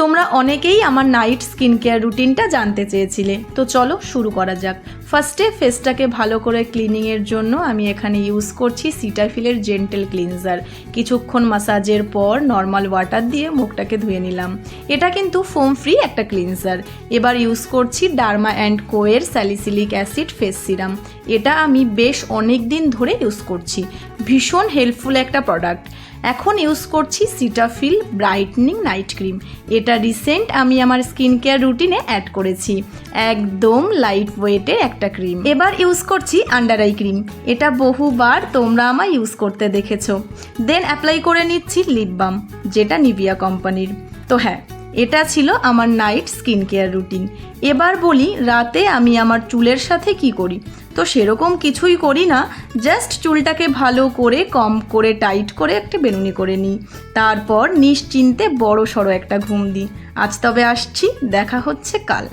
তোমরা অনেকেই আমার নাইট স্কিন কেয়ার রুটিনটা জানতে চেয়েছিলে। তো চলো শুরু করা যাক। ফার্স্টে ফেসটাকে ভালো করে ক্লিনিংয়ের জন্য আমি এখানে ইউজ করছি সিটাফিলের জেন্টেল ক্লিনজার কিছুক্ষণ মাসাজের পর নর্মাল ওয়াটার দিয়ে মুখটাকে ধুয়ে নিলাম। এটা কিন্তু ফোম ফ্রি একটা ক্লিনজার এবার ইউজ করছি ডার্মা অ্যান্ড কোয়ের স্যালিসিলিক অ্যাসিড ফেস সিরাম এটা আমি বেশ অনেক দিন ধরে ইউজ করছি। ভীষণ হেল্পফুল একটা প্রোডাক্ট এখন ইউজ করছি সিটাফিল ব্রাইটনিং নাইট ক্রিম এটা রিসেন্ট আমি আমার স্কিন কেয়ার রুটিনে অ্যাড করেছি। একদম লাইট ওয়েটের একটা ক্রিম এবার ইউজ করছি আন্ডার আই ক্রিম এটা বহুবার তোমরা আমায় ইউজ করতে দেখেছ। দেন অ্যাপ্লাই করে নিচ্ছি লিপ বাম যেটা নিভিয়া কোম্পানির তো হ্যাঁ এটা ছিল আমার নাইট স্কিন কেয়ার রুটিন এবার বলি, রাতে আমি আমার চুলের সাথে কি করি? তো সেরকম কিছুই করি না জাস্ট চুলটাকে ভালো করে, কম করে টাইট করে একটা বেনুনি করে নিই। তারপর নিশ্চিন্তে বড় সড়ো একটা ঘুম দিই। আজ তবে আসছি, দেখা হচ্ছে কাল।